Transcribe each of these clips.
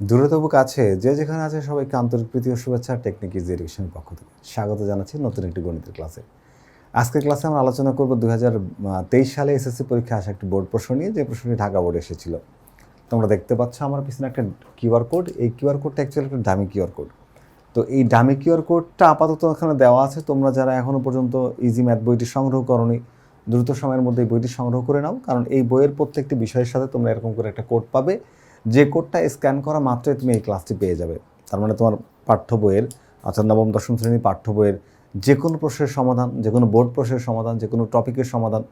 দূরে তবু কাছে যে যেখানে আছে সবাইকে আন্তরিক প্রীতি ও শুভেচ্ছা টেকনিক ইজ এডুকেশনের পক্ষ থেকে। স্বাগত জানাচ্ছি নতুন একটি গণিতের ক্লাসে। আজকের ক্লাসে আমরা আলোচনা করব দু হাজার তেইশ সালে এসএসসি পরীক্ষা আসা একটি বোর্ড প্রশ্ন নিয়ে, যে প্রশ্নটি ঢাকা বোর্ডে এসেছিল। তোমরা দেখতে পাচ্ছ আমার পিছনে একটা কিউআর কোড। এই কিউআর কোডটা অ্যাকচুয়ালি একটা ডামি কিউআর কোড। তো এই ডামি কিউআর কোডটা আপাতত এখানে দেওয়া আছে। তোমরা যারা এখনও পর্যন্ত ইজি ম্যাথ বইটি সংগ্রহ করনি, দ্রুত সময়ের মধ্যে এই বইটি সংগ্রহ করে নাও। কারণ এই বইয়ের প্রত্যেকটি বিষয়ের সাথে তোমরা এরকম করে একটা কোড পাবে। যে কোডটা স্ক্যান করা মাত্রই তুমি এই ক্লাসটি পেয়ে যাবে। তার মানে তোমার পাঠ্য বইয়ের, অর্থাৎ নবম, দশম শ্রেণির পাঠ্য বইয়ের যে কোনো প্রশ্নের সমাধান, যে কোনো বোর্ড প্রশ্নের সমাধান, যে কোনো টপিকের সমাধান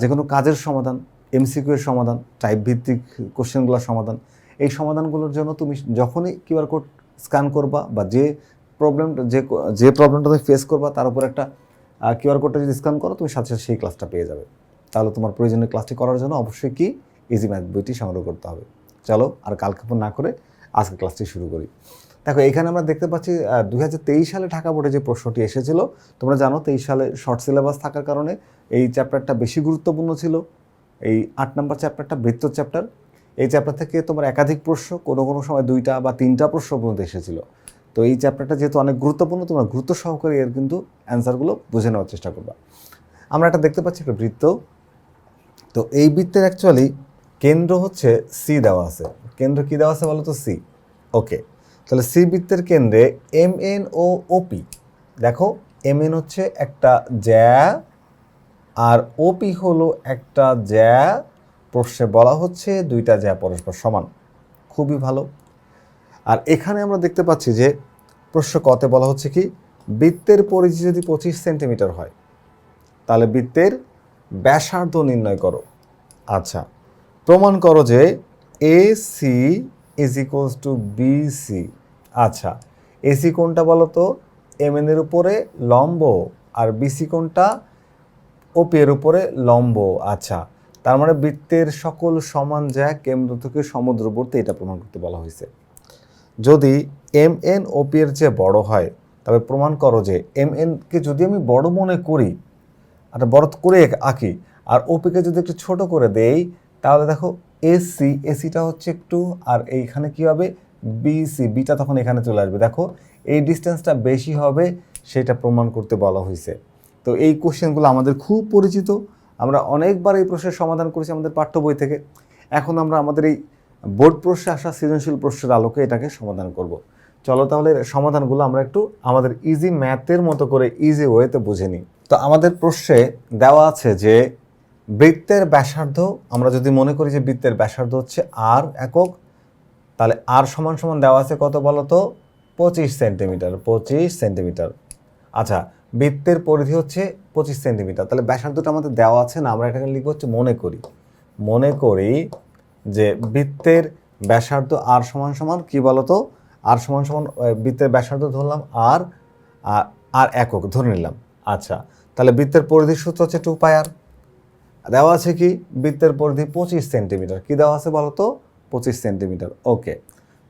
যে কোনো কাজের সমাধান, এমসিকিউ এর সমাধান টাইপ ভিত্তিক কোশ্চেনগুলোর সমাধান, এই সমাধানগুলোর জন্য তুমি যখনই কিউআর কোড স্ক্যান করবা বা যে প্রবলেম যে যে প্রবলেমটা তুমি ফেস করবা, তার উপর একটা কিউআর কোডটা যদি স্ক্যান করো, তুমি সাথে সাথে সেই ক্লাসটা পেয়ে যাবে। তাহলে তোমার প্রয়োজনীয় ক্লাসটি করার জন্য অবশ্যই কি? ইজি ম্যাথ বইটি সংগ্রহ করতে হবে। চলো আর কালক্ষেপণ না করে আজকে ক্লাসটি শুরু করি। দেখো, এখানে আমরা দেখতে পাচ্ছি দুই হাজার তেইশ সালে ঢাকা বোর্ডে যে প্রশ্নটি এসেছিল, তোমরা জানো তেইশ সালে শর্ট সিলেবাস থাকার কারণে এই চ্যাপ্টারটা বেশি গুরুত্বপূর্ণ ছিল। এই আট নম্বর চ্যাপ্টারটা বৃত্ত চ্যাপ্টার এই চ্যাপ্টার থেকে তোমার একাধিক প্রশ্ন, কোনো কোনো সময় দুইটা বা তিনটা প্রশ্ন পর্যন্ত এসেছিল। তো এই চ্যাপ্টারটা যেহেতু অনেক গুরুত্বপূর্ণ, তোমরা গুরুত্ব সহকারে এর কিন্তু অ্যান্সারগুলো বুঝে নেওয়ার চেষ্টা করবা। আমরা একটা দেখতে পাচ্ছি একটা বৃত্ত। তো এই বৃত্তের অ্যাকচুয়ালি কেন্দ্র হচ্ছে সি দেওয়া আছে। কেন্দ্র কী দেওয়া আছে বলো তো সি ওকে তাহলে সি বৃত্তের কেন্দ্রে এম এন ও ওপি দেখো এম এন হচ্ছে একটা জ্যা আর ওপি হলো একটা জ্যা। প্রশ্নে বলা হচ্ছে দুইটা জ্যা পরস্পর সমান। খুবই ভালো। আর এখানে আমরা দেখতে পাচ্ছি যে প্রশ্ন কতে বলা হচ্ছে কি? বৃত্তের পরিধি যদি পঁচিশ সেন্টিমিটার হয়, তাহলে বৃত্তের ব্যাসার্ধ নির্ণয় করো। আচ্ছা। প্রমাণ করো যে A C is equals to B C আচ্ছা এসি কোনটা বলো তো? এম এর উপরে লম্ব আর বিসি কোনটা? ওপি এর উপরে লম্ব। আচ্ছা তার মানে বৃত্তের সকল সমান জ্যা কেন্দ্র থেকে সমুদ্রবর্তী, এটা প্রমাণ করতে বলা হয়েছে। যদি এম এন ওপি এর চেয়ে বড় হয়, তবে প্রমাণ করো যে এম এনকে যদি আমি বড় মনে করি একটা বড় করে আঁকি, আর ওপিকে যদি একটু ছোট করে দেই তাহলে দেখো এসি এসিটা হচ্ছে একটু, আর এইখানে কি হবে? বিসি বিটা তখন এখানে চলে আসবে। দেখো, এই ডিস্টেন্সটা বেশি হবে, সেটা প্রমাণ করতে বলা হয়েছে। তো এই কোশ্চেনগুলো আমাদের খুব পরিচিত। আমরা অনেকবার এই প্রশ্নের সমাধান করেছি আমাদের পাঠ্য বই থেকে। এখন আমরা আমাদের এই বোর্ড প্রশ্নে আসা সৃজনশীল প্রশ্নের আলোকে এটাকে সমাধান করব। চলো তাহলে সমাধানগুলো আমরা একটু আমাদের ইজি ম্যাথের মতো করে ইজি ওয়েতে বুঝে নিই। তো আমাদের প্রশ্নে দেওয়া আছে যে বৃত্তের ব্যাসার্ধ, আমরা যদি মনে করি যে বৃত্তের ব্যাসার্ধ হচ্ছে আর একক, তাহলে আর সমান সমান দেওয়া আছে কত বলো তো পঁচিশ সেন্টিমিটার পঁচিশ সেন্টিমিটার। আচ্ছা বৃত্তের পরিধি হচ্ছে পঁচিশ সেন্টিমিটার, তাহলে ব্যাসার্ধটা আমাদের দেওয়া আছে না, আমরা এটাকে লিখব হচ্ছে মনে করি। মনে করি যে বৃত্তের ব্যাসার্ধ আর সমান সমান কি বলতো? আর সমান সমান বৃত্তের ব্যাসার্ধ ধরলাম আর আর একক ধরে নিলাম। আচ্ছা তাহলে বৃত্তের পরিধির সূত্র হচ্ছে টু পাই আর দেওয়া আছে কি? বৃত্তের পরিধি পঁচিশ সেন্টিমিটার। কি দেওয়া আছে বলো তো পঁচিশ সেন্টিমিটার। ওকে।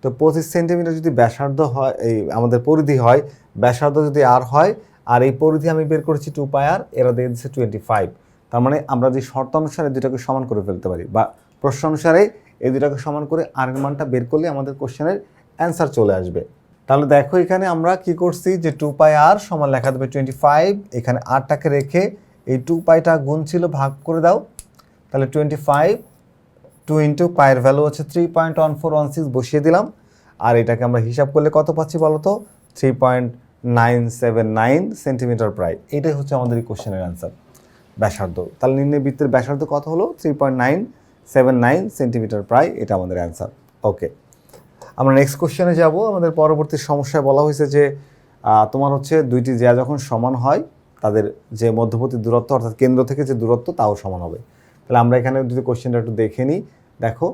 তো পঁচিশ সেন্টিমিটার যদি ব্যাসার্ধ হয়, এই আমাদের পরিধি হয়, ব্যাসার্ধ যদি আর হয়, আর এই পরিধি আমি বের করেছি টু পাই আর এরা দিয়ে দিচ্ছে টোয়েন্টি ফাইভ তার মানে আমরা যে শর্ত অনুসারে দুটাকে সমান করে ফেলতে পারি, বা প্রশ্ন অনুসারে এই দুটাকে সমান করে আর মানটা বের করলে আমাদের কোশ্চেনের অ্যান্সার চলে আসবে। তাহলে দেখো এখানে আমরা কি করছি? যে টু পাই আর সমান লেখা দেবে টোয়েন্টি ফাইভ এখানে আরটাকে রেখে এই টু পাইটা গুণ ছিল, ভাগ করে দাও। তাহলে টোয়েন্টি ফাইভ টু ইন্টু পায়ের ভ্যালু হচ্ছে three point one four one six বসিয়ে দিলাম। আর এটাকে আমরা হিসাব করলে কত পাচ্ছি বলো তো? Three point nine seven nine centimetre প্রায়। এটাই হচ্ছে আমাদের এই কোশ্চেনের অ্যান্সার ব্যাসার্ধ। তাহলে নির্ণয় বৃত্তের ব্যাসার্ধ কত হলো? Three point nine seven nine centimetre প্রায়। এটা আমাদের অ্যান্সার ওকে আমরা নেক্সট কোশ্চেনে যাব। আমাদের পরবর্তী সমস্যায় বলা হয়েছে যে তোমার হচ্ছে দুইটি জ্যা যখন সমান হয় তাদের যে মধ্যবর্তী দূরত্ব, অর্থাৎ কেন্দ্র থেকে যে দূরত্ব তাও সমান হবে। তাহলে আমরা এখানে যদি কোশ্চেনটা একটু দেখে নিই। দেখো,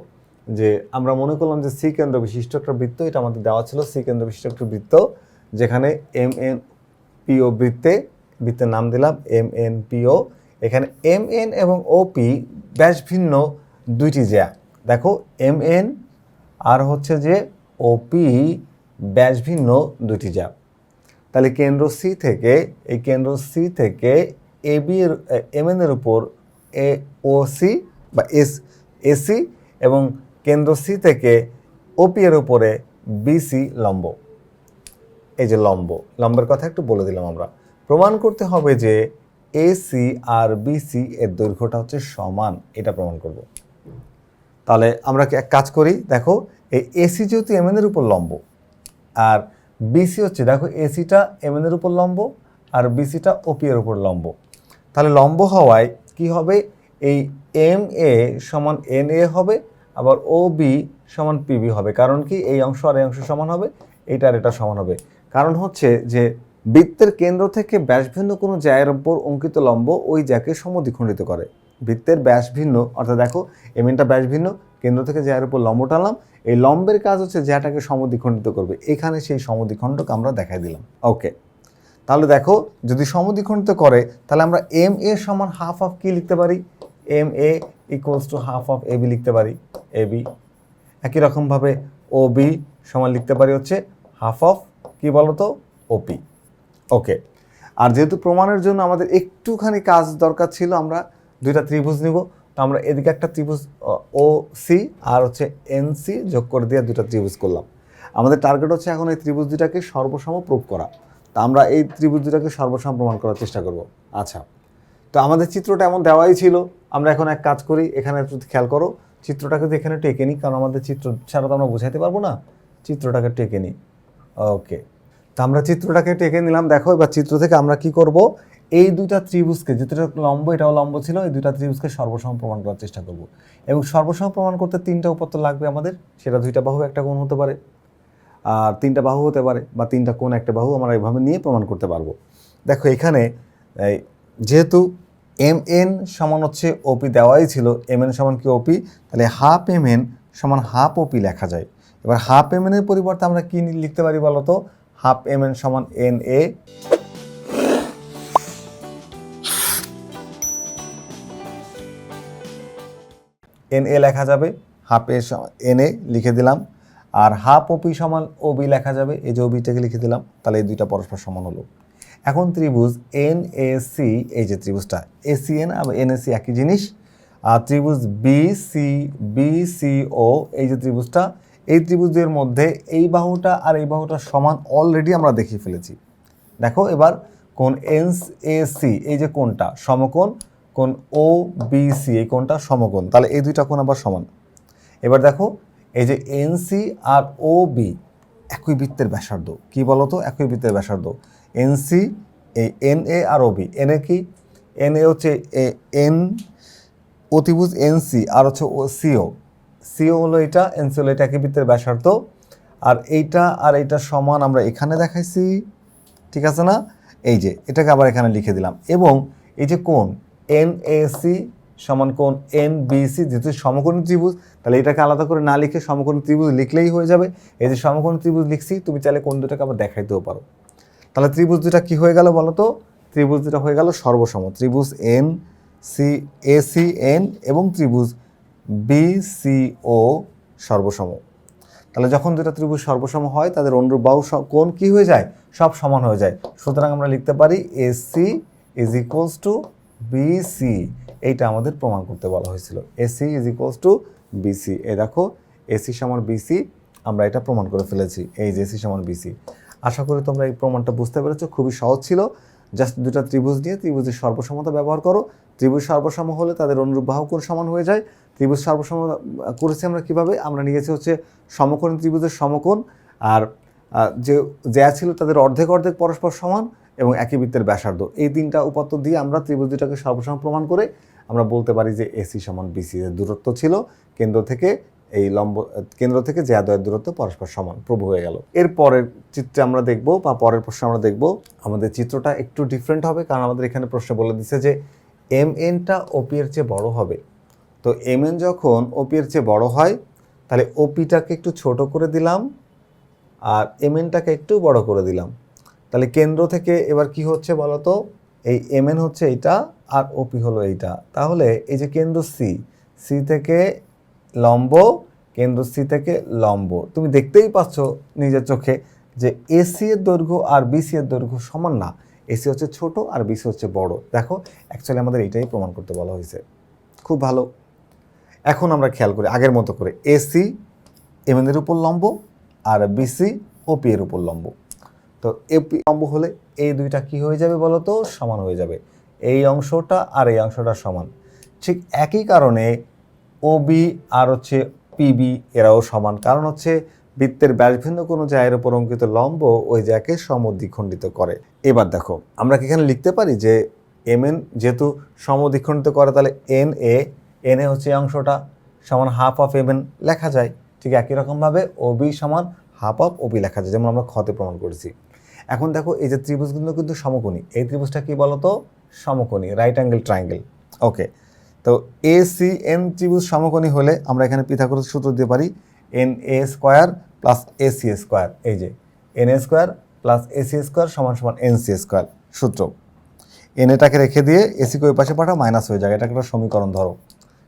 যে আমরা মনে করলাম যে সি কেন্দ্র বিশিষ্ট একটা বৃত্ত, এটা আমাদের দেওয়া ছিল সি কেন্দ্র বিশিষ্ট একটা বৃত্ত, যেখানে এম এন পিও বৃত্তে, বৃত্তের নাম দিলাম এম এন পিও এখানে এম এন এবং ও পি ব্যাস ভিন্ন দুইটি জ্যা। দেখো, এম এন আর হচ্ছে যে ওপি ব্যাস ভিন্ন দুইটি জ্যা। তাহলে কেন্দ্র সি থেকে, এই কেন্দ্র সি থেকে এ বি এর এম এর উপর এ ও সি বা এস এসি এবং কেন্দ্র সি থেকে ওপি এর উপরে বিসি লম্ব। এই যে লম্ব, লম্বের কথা একটু বলে দিলাম আমরা। প্রমাণ করতে হবে যে এসি আর বিসি এর দৈর্ঘ্যটা হচ্ছে সমান, এটা প্রমাণ করব। তাহলে আমরা এক কাজ করি? দেখো, এই এসি যেহেতু এমএন এর উপর লম্ব, আর বিসি হচ্ছে, দেখো এসিটা এমএন এর উপর লম্ব আর বিসিটা ওপি এর উপর লম্ব। তাহলে লম্ব হওয়ায় কি হবে? এই এম এ সমান এন এ হবে, আবার ও বি সমান পিবি হবে। কারণ কি? এই অংশ আর এই অংশ সমান হবে, এইটা আর এটা সমান হবে। কারণ হচ্ছে যে বৃত্তের কেন্দ্র থেকে ব্যাস ভিন্ন কোনো জ্যায়ের উপর অঙ্কিত লম্ব ওই জ্যাকে সমদ্বিখণ্ডিত করে। বৃত্তের ব্যাস ভিন্ন অর্থাৎ দেখো এমএনটা ব্যাস ভিন্ন কেন্দ্র থেকে জ্যায়ের উপর লম্ব এই লম্বের কাজ হচ্ছে জ্যাটাকে সমদ্বিখণ্ডিত করবে। এখানে সেই সমদ্বিখণ্ডক আমরা দেখাই দিলাম। ওকে। তাহলে দেখো, যদি সমদ্বিখণ্ডিত করে, তাহলে আমরা এম এ সমান হাফ অফ কি লিখতে পারি? M A equals to half of A B লিখতে পারি। A B. একই রকমভাবে ও বি সমান লিখতে পারি হচ্ছে হাফ অফ কি বলতো? ওপি ওকে। আর যেহেতু প্রমাণের জন্য আমাদের একটুখানি কাজ দরকার ছিল, আমরা দুইটা ত্রিভুজ নিব। তো আমরা এদিকে একটা ত্রিভুজ ও সি আর হচ্ছে এন সি যোগ করে দিয়ে দুটা ত্রিভুজ করলাম। আমাদের টার্গেট হচ্ছে এখন এই ত্রিভুজ দুটাকে সর্বসম প্রুভ করা। তা আমরা এই ত্রিভুজ দুটাকে সর্বসম প্রমাণ করার চেষ্টা করব। আচ্ছা তো আমাদের চিত্রটা এমন দেওয়াই ছিল। আমরা এখন এক কাজ করি, এখানে একটু খেয়াল করো, চিত্রটাকে তো এখানে টেকে নিই, কারণ আমাদের চিত্র ছাড়া তো আমরা বোঝাইতে পারব না। চিত্রটাকে টেকে নিই। ওকে তো আমরা চিত্রটাকে টেকে নিলাম। দেখো, এবার চিত্র থেকে আমরা কি করব? এই দুটা ত্রিভুজকে যেটা লম্ব, এটাও লম্ব ছিল, এই দুটা ত্রিভুজকে সর্বসম প্রমাণ করার চেষ্টা করব। এবং সর্বসম প্রমাণ করতে তিনটা উপাত্ত লাগবে আমাদের, সেটা দুইটা বাহু, একটা কোণ হতে পারে, আর তিনটা বাহু হতে পারে, বা তিনটা কোণ, একটা বাহু আমরা এভাবে নিয়ে প্রমাণ করতে পারব। দেখো, এখানে যেহেতু এম এন সমান হচ্ছে ওপি দেওয়াই ছিল এম এন সমান কি ওপি তাহলে হাফ এম এন সমান হাফ ওপি লেখা যায়। এবার হাফ এম এর পরিবর্তে আমরা কি লিখতে পারি বলো তো হাফ এম এন সমান এন এ এন এ লেখা যাবে হাফ এ এন এ লিখে দিলাম, আর হাফ ওপি সমান ওবি লেখা যাবে, এই যে ওবিটাকে লিখে দিলাম, তাহলে এই দুইটা পরস্পর সমান হলো। এখন ত্রিভুজ এন এ সি এই যে ত্রিভুজটা এ সি এন আর এন এ সি একই জিনিস, আর ত্রিভুজ B C B C O এই যে ত্রিভুজটা, এই ত্রিভুজের মধ্যে এই বাহুটা আর এই বাহুটা সমান অলরেডি আমরা দেখিয়ে ফেলেছি। দেখো এবার কোন এন এ সি এই যে কোনটা, সমকোণ কোন ও বি সি এই কোনটা সমকোণ। তাহলে এই দুইটা কোণ আবার সমান। এবার দেখো, এই যে এনসি আর ও বি একই বৃত্তের ব্যাসার্ধ। কি বলতো? একই বৃত্তের ব্যাসার্ধ। এনসি এই এন এ আর ও বি এন এ কি? এন এ হচ্ছে এন অতিভুজ এনসি আর হচ্ছে ও সিও সিও হলো এটা এনসি হলো এটা, একই বৃত্তের ব্যাসার্ধ। আর এইটা আর এইটা সমান আমরা এখানে দেখাইছি। ঠিক আছে না? এই যে, এটাকে আবার এখানে লিখে দিলাম। এবং এই যে কোন এন এ সি সমান কোণ এন বিসি যেহেতু সমকোণী ত্রিভুজ, তাহলে এটাকে আলাদা করে না লিখে সমকোণী ত্রিভুজ লিখলেই হয়ে যাবে। এই যে সমকোণী ত্রিভুজ লিখছি, তুমি চাইলে কোন দুটাকে আবার দেখাইতেও পারো। তাহলে ত্রিভুজ দুটা কি হয়ে গেল বলো তো? ত্রিভুজ দুটা হয়ে গেল সর্বসম। ত্রিভুজ N C A C N এবং ত্রিভুজ বি সি ও সর্বসম। তাহলে যখন দুটা ত্রিভুজ সর্বসম হয়, তাদের অনুরূপ বাহু কোণ কি হয়ে যায়? সব সমান হয়ে যায়। সুতরাং আমরা লিখতে পারি AC is equals to BC এইটা আমাদের প্রমাণ করতে বলা হয়েছিল। AC is equals to BC এ দেখো এসি সমান বিসি আমরা এটা প্রমাণ করে ফেলেছি। এই যে এসি সমান বিসি আশা করি তোমরা এই প্রমাণটা বুঝতে পেরেছ, খুবই সহজ ছিল। জাস্ট দুটা ত্রিভুজ নিয়ে ত্রিভুজের সর্বসমতা ব্যবহার করো। ত্রিভুজ সর্বসম হলে তাদের অনুরূপ বাহু কোণ সমান হয়ে যায়। ত্রিভুজ সর্বসম করেছি আমরা কীভাবে? আমরা নিয়েছি হচ্ছে সমকোণ ত্রিভুজের সমকোণ। আর যে, যা ছিল তাদের অর্ধেক অর্ধেক পরস্পর সমান। এবং একই বৃত্তের ব্যাসার্ধ। এই তিনটা উপাত্ত দিয়ে আমরা ত্রিভুজ দুটাকে সর্বসম প্রমাণ করে আমরা বলতে পারি যে এসি সমান বিসি এর দূরত্ব ছিল। কেন্দ্র থেকে এই লম্ব, কেন্দ্র থেকে জ্যাদয়ের দূরত্ব পরস্পর সমান, প্রভু হয়ে গেল। এর পরের চিত্রে আমরা দেখব বা পরের প্রশ্ন আমরা দেখব আমাদের চিত্রটা একটু ডিফারেন্ট হবে, কারণ আমাদের এখানে প্রশ্ন বলে দিচ্ছে যে এম এনটা ওপি এর চেয়ে বড় হবে। তো এম এন যখন ওপি এর চেয়ে বড় হয়, তাহলে ওপিটাকে একটু ছোট করে দিলাম আর এম এনটাকে একটু বড় করে দিলাম। তাহলে কেন্দ্র থেকে এবার কি হচ্ছে বলো তো এই এম এন হচ্ছে এইটা আর ওপি হলো এইটা। তাহলে এই যে কেন্দ্র সি সি থেকে লম্ব, কেন্দ্র সি থেকে লম্ব। তুমি দেখতেই পাচ্ছ নিজের চোখে যে এসি এর দৈর্ঘ্য আর বিসি এর দৈর্ঘ্য সমান না। এসি হচ্ছে ছোট আর বিসি হচ্ছে বড়। দেখো অ্যাকচুয়ালি আমাদের এটাই প্রমাণ করতে বলা হয়েছে। খুব ভালো। এখন আমরা খেয়াল করি আগের মতো করে। এসি এম এর উপর লম্ব আর বিসি ও পি এর উপর লম্ব। তো এপি লম্ব হলে এই দুইটা কি হয়ে যাবে বলো তো সমান হয়ে যাবে। এই অংশটা আর এই অংশটা সমান। ঠিক একই কারণে ওবি আর হচ্ছে পিবি এরাও সমান। কারণ হচ্ছে বৃত্তের ব্যাসভিন্ন কোনো জায়ের উপর অঙ্কিত লম্ব ওই জায়গাকে সমদ্বিখণ্ডিত করে। এবার দেখো, আমরা কি এখানে লিখতে পারি যে এম এন যেহেতু সমদ্বিখণ্ডিত করে, তাহলে এন এ এন এ হচ্ছে অংশটা সমান হাফ অফ এম এন লেখা যায়। ঠিক একই রকমভাবে ওবি সমান হাফ অফ ওবি লেখা যায়, যেমন আমরা খতে প্রমাণ করেছি। এখন দেখো এই যে ত্রিভুজগুলো কিন্তু সমকোণী। এই ত্রিভুজটা কি বলতো? সমকোণী রাইট অ্যাঙ্গেল ট্রায়াঙ্গেল ওকে তো এ সি এন ত্রিভুজ সমকোণী হলে আমরা এখানে পিথাগোরাস সূত্র দিতে পারি N A square plus A C square এই যে N A square plus A C square সমান সমান এন সি স্কোয়ার সূত্র। এন এটাকে রেখে দিয়ে এসিকে ওই পাশে পাঠাও মাইনাস হয়ে যাবে এটাকে একটা সমীকরণ ধরো।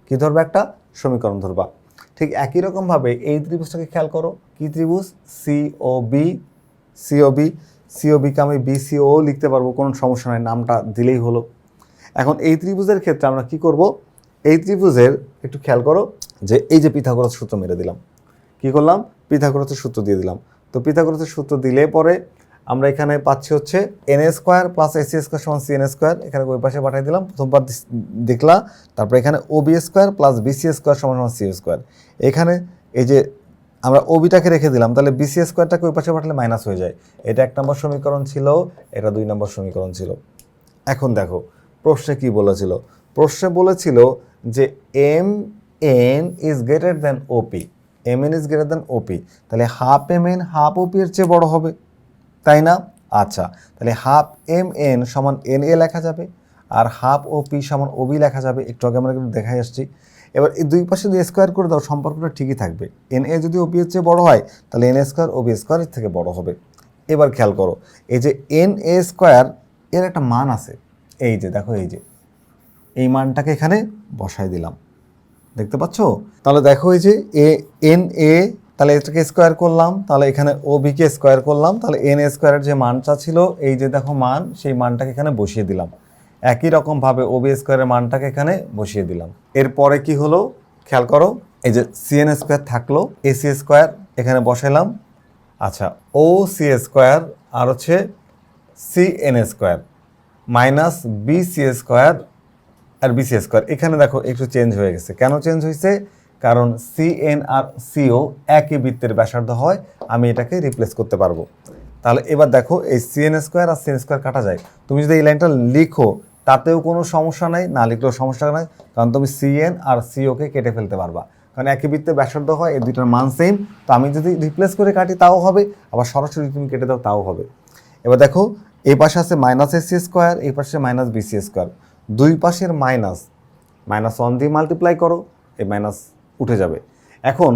কি ধরবে একটা? সমীকরণ ধরবা। ঠিক একই রকমভাবে এই ত্রিভুজটাকে খেয়াল করো। কি ত্রিভুজ? C O B CO B CO বিকে আমি বিসিও লিখতে পারব, কোনো সমস্যা নয় নামটা দিলেই হলো। এখন এই ত্রিভুজের ক্ষেত্রে আমরা কি করব? এই ত্রিভুজের একটু খেয়াল করো যে এই যে পিথাগোরাস সূত্র মেরে দিলাম, কি করলাম? পিথাগোরাসের সূত্র দিয়ে দিলাম। তো পিথাগোরাসের সূত্র দিলে পরে আমরা এখানে পাচ্ছি হচ্ছে N A square plus AC square সমান সি এন স্কোয়ার, এখানে ওই পাশে পাঠিয়ে দিলাম প্রথমবার দেখলা, তারপরে এখানে OB square plus BC square সমান সমান সি স্কোয়ার। এখানে এই যে আমরা ওবিটাকে রেখে দিলাম, তাহলে বিসি স্কোয়ারটাকে ওই পাশে পাঠালে মাইনাস হয়ে যায়। এটা এক নম্বর সমীকরণ ছিল, এটা দুই নম্বর সমীকরণ ছিল। এখন দেখো, প্রশ্নে কি বলেছিল? প্রশ্নে বলেছিল যে M N is greater than OP M N is greater than OP তাহলে half M N half OP এর চেয়ে বড় হবে। তাই না? আচ্ছা তাহলে হাফ এম এন সমান এন এ লেখা যাবে, আর হাফ ও পি সমান ওবি লেখা যাবে। একটু আগে আমরা কিন্তু দেখাই আসছি। এবার এই দুই পাশে যদি স্কোয়ার করে দাও, সম্পর্কটা ঠিকই থাকবে। এন এ যদি ওপি এর চেয়ে বড় হয়, তাহলে এন এ স্কোয়ার ওবি স্কোয়ারের থেকে বড় হবে। এবার খেয়াল করো, এই যে এন এ স্কোয়ার এর একটা মান আছে। এই যে, দেখো এই যে, এই মানটাকে এখানে বসাই দিলাম। দেখতে পাচ্ছ? তাহলে দেখো এই যে, এ এন এ তাহলে এটাকে স্কোয়ার করলাম, তাহলে এখানে ও বিকে স্কোয়ার করলাম, তাহলে এন এ স্কোয়ারের যে মানটা ছিল, এই যে দেখো মান, সেই মানটাকে এখানে বসিয়ে দিলাম। একই রকমভাবে ও বি স্কোয়ারের মানটাকে এখানে বসিয়ে দিলাম। এরপরে কি হলো? খেয়াল করো, এই যে সিএন স্কোয়ার থাকল এসি স্কোয়ার এখানে বসাইলাম। আচ্ছা ও সি স্কোয়ার আর হচ্ছে C N square minus B C square আর বিসি স্কোয়ার এখানে দেখো একটু চেঞ্জ হয়ে গেছে। কেন চেঞ্জ হয়েছে? কারণ সি এন আর সিও একই বৃত্তের ব্যাসার্ধ হয়, আমি এটাকে রিপ্লেস করতে পারব। তাহলে এবার দেখো এই সিএন স্কোয়ার আর সিএন স্কোয়ার কাটা যায়। তুমি যদি এই লাইনটা লিখো, তাতেও কোনো সমস্যা নাই, না লিখলেও সমস্যা নাই, কারণ তুমি সিএন আর সিওকে কেটে ফেলতে পারবা। কারণ একই বৃত্তে ব্যাসার্ধ হয়, এই দুইটার মান সেম তো আমি যদি রিপ্লেস করে কাটি, তাও হবে, আবার সরাসরি তুমি কেটে দাও, তাও হবে। এবার দেখো, এই পাশে আছে মাইনাস এসি স্কোয়ার এই পাশে মাইনাস বিসি স্কোয়ার দুই পাশের মাইনাস মাইনাস ওয়ান দিয়ে মাল্টিপ্লাই করো, এই মাইনাস উঠে যাবে। এখন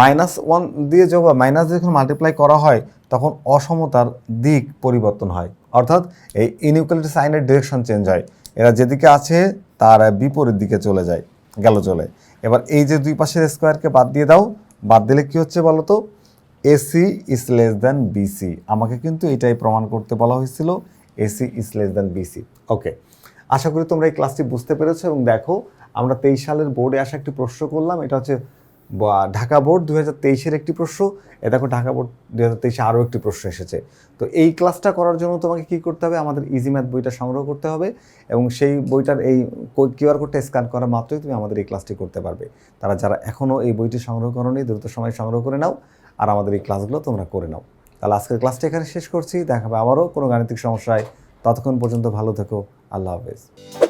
মাইনাস ওয়ান দিয়ে যখন মাইনাস যখন মাল্টিপ্লাই করা হয় তখন অসমতার দিক পরিবর্তন হয়। অর্থাৎ এই ইনইকুয়ালিটি সাইনের ডিরেকশন চেঞ্জ হয়। এরা যেদিকে আছে, তার বিপরীত দিকে চলে যায়, গেল চলে। এবার এই যে দুই পাশের স্কোয়ারকে বাদ দিয়ে দাও, বাদ দিলে কি হচ্ছে বলো তো AC is less than BC আমাকে কিন্তু এটাই প্রমাণ করতে বলা হয়েছিল AC is less than BC okay আশা করি তোমরা এই ক্লাসটি বুঝতে পেরেছ এবং দেখো, আমরা তেইশ সালের বোর্ডে আসা একটি প্রশ্ন করলাম, এটা হচ্ছে বা- ঢাকা বোর্ড দু হাজার তেইশের একটি প্রশ্ন, এ দেখো ঢাকা বোর্ড দু হাজার তেইশে আরও একটি প্রশ্ন এসেছে। তো এই ক্লাসটা করার জন্য তোমাকে কি করতে হবে? আমাদের ইজি ম্যাথ বইটা সংগ্রহ করতে হবে এবং সেই বইটার এই কিউআর কোডটা স্ক্যান করা মাত্রই তুমি আমাদের এই ক্লাসটি করতে পারবে। তারা যারা এখনও এই বইটি সংগ্রহ করনি, দ্রুত সময় সংগ্রহ করে নাও আর আমাদের এই ক্লাসগুলো তোমরা করে নাও। তাহলে আজকের ক্লাসটা এখানে শেষ করছি দেখাবে আবারও কোনো গাণিতিক সমস্যায়। ততক্ষণ পর্যন্ত ভালো থেকো, আল্লাহ হাফেজ।